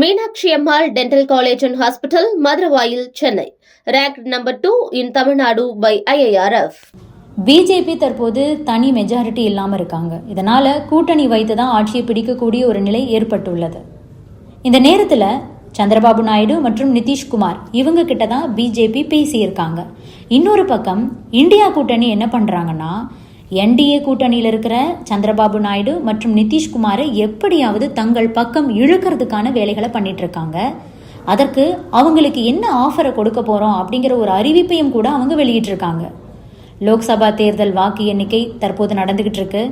Meenakshi Ammal dental college and hospital Maduravoyal Chennai. Rank number two in Tamil Nadu by IIRF BJP தற்போது தனி majority இல்லாமல் இருக்காங்க. இதனால கூட்டணி வைத்து தான் ஆட்சியை பிடிக்கக்கூடிய ஒரு நிலை ஏற்பட்டுள்ளது. இந்த நேரத்தில் சந்திரபாபு நாயுடு மற்றும் நிதிஷ்குமார் இவங்க கிட்ட தான் பிஜேபி பேசியிருக்காங்க. இன்னொரு பக்கம் இந்தியா கூட்டணி என்ன பண்ணுறாங்கன்னா என்டிஏ கூட்டணியில் இருக்கிற சந்திரபாபு நாயுடு மற்றும் நிதிஷ்குமாரை எப்படியாவது தங்கள் பக்கம் இழுக்கிறதுக்கான வேலைகளை பண்ணிட்டு இருக்காங்க அதற்கு அவங்களுக்கு என்ன ஆஃபரை கொடுக்க போறோம் அப்படிங்கிற ஒரு அறிவிப்பையும் கூட அவங்க வெளியிட்டிருக்காங்க. லோக்சபா தேர்தல் வாக்கு எண்ணிக்கை தற்போது நடந்துகிட்டு இருக்கு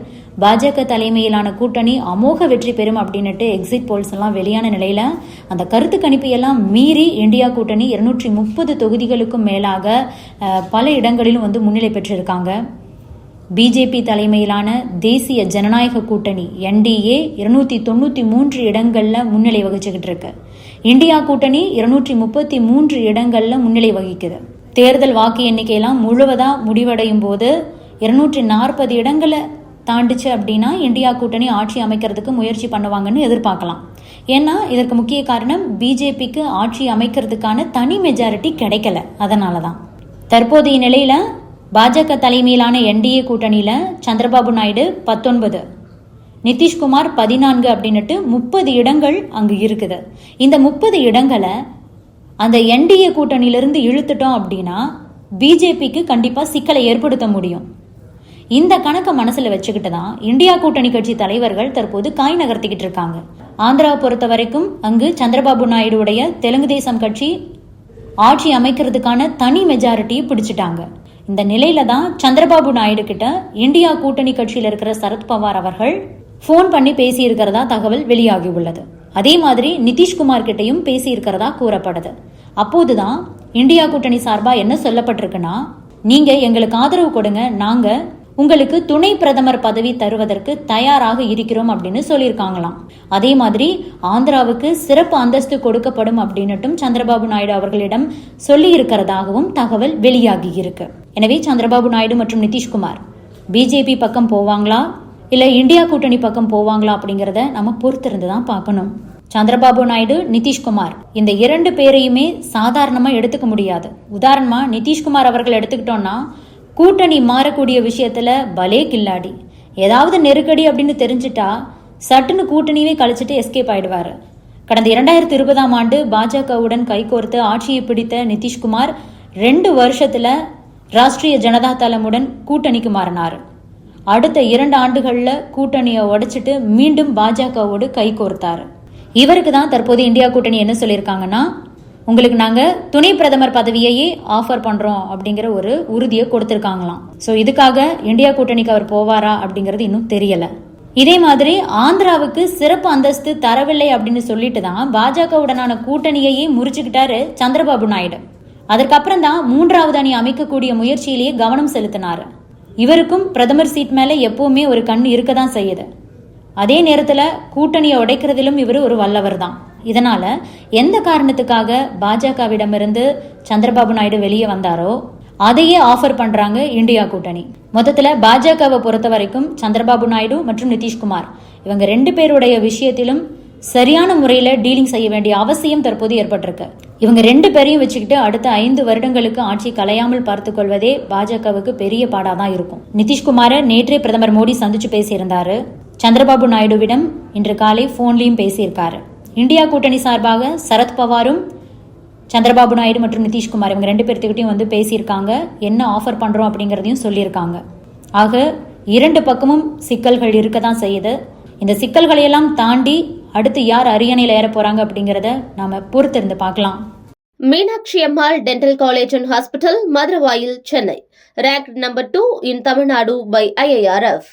பாஜக தலைமையிலான கூட்டணி அமோக வெற்றி பெறும் அப்படின்னுட்டு எக்ஸிட் போல்ஸ் எல்லாம் வெளியான நிலையில அந்த கருத்து கணிப்பையெல்லாம் மீறி இந்தியா கூட்டணி இருநூற்றி முப்பது தொகுதிகளுக்கும் மேலாக பல இடங்களிலும் வந்து முன்னிலை பெற்றிருக்காங்க. பிஜேபி தலைமையிலான தேசிய ஜனநாயக கூட்டணி என்டிஏ இருநூத்தி தொண்ணூத்தி மூன்று இடங்கள்ல முன்னிலை வகிச்சுக்கிட்டு இருக்கு. இந்தியா கூட்டணி இருநூற்றி முப்பத்தி மூன்று இடங்கள்ல முன்னிலை வகிக்குது. தேர்தல் வாக்கு எண்ணிக்கையெல்லாம் முழுவதா முடிவடையும் போது இருநூற்றி நாற்பது இடங்களை தாண்டிச்சு அப்படின்னா இந்தியா கூட்டணி ஆட்சி அமைக்கிறதுக்கு முயற்சி பண்ணுவாங்கன்னு எதிர்பார்க்கலாம். ஏன்னா இதற்கு முக்கிய காரணம் பிஜேபிக்கு ஆட்சி அமைக்கிறதுக்கான தனி மெஜாரிட்டி கிடைக்கல. அதனால தான் தற்போதைய நிலையில பாஜக தலைமையிலான என்டிஏ கூட்டணியில் சந்திரபாபு நாயுடு பத்தொன்பது நிதிஷ்குமார் பதினான்கு அப்படின்னுட்டு முப்பது இடங்கள் அங்கு இருக்குது. இந்த முப்பது இடங்களை அந்த என்டிஏ கூட்டணியிலிருந்து இழுத்துட்டோம் அப்படின்னா பிஜேபிக்கு கண்டிப்பாக சிக்கலை ஏற்படுத்த முடியும். இந்த கணக்கை மனசில் வச்சுக்கிட்டு தான் இந்தியா கூட்டணி கட்சி தலைவர்கள் தற்போது காய் நகர்த்திக்கிட்டு இருக்காங்க. ஆந்திராவை பொறுத்த வரைக்கும் அங்கு சந்திரபாபு நாயுடுவுடைய தெலுங்கு தேசம் கட்சி ஆட்சி அமைக்கிறதுக்கான தனி மெஜாரிட்டியை பிடிச்சிட்டாங்க. இந்த நிலையில தான் சந்திரபாபு நாயுடு கிட்ட இந்தியா கூட்டணி கட்சியில் இருக்கிற சரத்பவார் அவர்கள் ஃபோன் பண்ணி பேசியிருக்கிறதா தகவல் வெளியாகி உள்ளது. அதே மாதிரி நிதிஷ்குமார் கிட்டையும் பேசியிருக்கிறதா கூறப்படுது. அப்போதுதான் இந்தியா கூட்டணி சார்பா என்ன சொல்லப்பட்டிருக்குன்னா நீங்க எங்களுக்கு ஆதரவு கொடுங்க நாங்க உங்களுக்கு துணை பிரதமர் பதவி தருவதற்கு தயாராக இருக்கிறோம் அப்படின்னு சொல்லியிருக்காங்களாம். அதே மாதிரி ஆந்திராவுக்கு சிறப்பு அந்தஸ்து கொடுக்கப்படும் அப்படின்னுட்டும் சந்திரபாபு நாயுடு அவர்களிடம் சொல்லி இருக்கிறதாகவும் தகவல் வெளியாகி இருக்கு. எனவே சந்திரபாபு நாயுடு மற்றும் நிதிஷ்குமார் பிஜேபி பக்கம் போவாங்களா? இல்ல இந்தியா கூட்டணி பக்கம் போவாங்களா அப்படிங்கறத நம்ம பொறுத்திருந்து தான் பார்க்கணும். சந்திரபாபு நாயுடு நிதிஷ்குமார் இந்த இரண்டு பேரையுமே சாதாரணமா எடுத்துக்க முடியாது. உதாரணமா நிதிஷ்குமார் அவர்கள் எடுத்துக்கிட்டோம்னா கூட்டணி மாறக்கூடிய விஷயத்துல பலே கில்லாடி. ஏதாவது நெருக்கடி அப்படின்னு தெரிஞ்சிட்டா சட்டுன்னு கூட்டணியவே கழிச்சிட்டு எஸ்கேப் ஆயிடுவாரு. கடந்த இரண்டாயிரத்தி இருபதாம் ஆண்டு பாஜகவுடன் கைகோர்த்து ஆட்சியை பிடித்த நிதிஷ்குமார் ரெண்டு வருஷத்துல ராஷ்டிரிய ஜனதா தளமுடன் கூட்டணிக்கு மாறினார். அடுத்த இரண்டு ஆண்டுகள்ல கூட்டணியை உடைச்சிட்டு மீண்டும் பாஜகவோடு கைகோர்த்தார் இவருக்கு தான் தற்போது இந்தியா கூட்டணி என்ன சொல்லியிருக்காங்கன்னா உங்களுக்கு நாங்கள் துணை பிரதமர் பதவியையே ஆஃபர் பண்ணுறோம் அப்படிங்கிற ஒரு உறுதியை கொடுத்துருக்காங்களாம். ஸோ இதுக்காக இந்தியா கூட்டணிக்கு அவர் போவாரா அப்படிங்கிறது இன்னும் தெரியலை. இதே மாதிரி ஆந்திராவுக்கு சிறப்பு அந்தஸ்து தரவில்லை அப்படின்னு சொல்லிட்டு தான் பாஜகவுடனான கூட்டணியையே முறிச்சுக்கிட்டாரு சந்திரபாபு நாயுடு. அதற்கப்புறம் தான் மூன்றாவது அணி அமைக்கக்கூடிய முயற்சியிலேயே கவனம் செலுத்தினாரு. இவருக்கும் பிரதமர் சீட் மேலே எப்பவுமே ஒரு கண் இருக்க தான் செய்யுது. அதே நேரத்தில் கூட்டணியை உடைக்கிறதிலும் இவர் ஒரு வல்லவர் தான். இதனால எந்த காரணத்துக்காக பாஜகவிடமிருந்து சந்திரபாபு நாயுடு வெளியே வந்தாரோ அதையே ஆஃபர் பண்றாங்க இந்தியா கூட்டணி. மொத்தத்துல பாஜகவை பொறுத்த வரைக்கும் சந்திரபாபு நாயுடு மற்றும் நிதிஷ்குமார் இவங்க ரெண்டு பேருடைய விஷயத்திலும் சரியான முறையில டீலிங் செய்ய வேண்டிய அவசியம் தற்போது ஏற்பட்டிருக்கு. இவங்க ரெண்டு பேரையும் வச்சுக்கிட்டு அடுத்த ஐந்து வருடங்களுக்கு ஆட்சி கலையாமல் பார்த்துக் கொள்வதே பாஜகவுக்கு பெரிய பாடாக தான் இருக்கும். நிதிஷ்குமாரை நேற்றே பிரதமர் மோடி சந்திச்சு பேசியிருந்தாரு. சந்திரபாபு நாயுடுவிடம் இன்று காலை போன்லயும் பேசியிருக்காரு. இந்தியா கூட்டணி சார்பாக சரத் பவாரும் சந்திரபாபு நாயுடு மற்றும் நிதிஷ்குமார் இவங்க ரெண்டு பேர்த்துக்கிட்டையும் வந்து பேசியிருக்காங்க. என்ன ஆஃபர் பண்ணுறோம் அப்படிங்கிறதையும் சொல்லியிருக்காங்க. ஆக இரண்டு பக்கமும் சிக்கல்கள் இருக்க தான் செய்யுது. இந்த சிக்கல்களையெல்லாம் தாண்டி அடுத்து யார் அரியணையில் ஏற போகிறாங்க அப்படிங்கிறத நாம பொறுத்திருந்து பார்க்கலாம். Meenakshi Ammal dental college and hospital Maduravoyal Chennai. Ranked number 2 in Tamil Nadu by IIRF.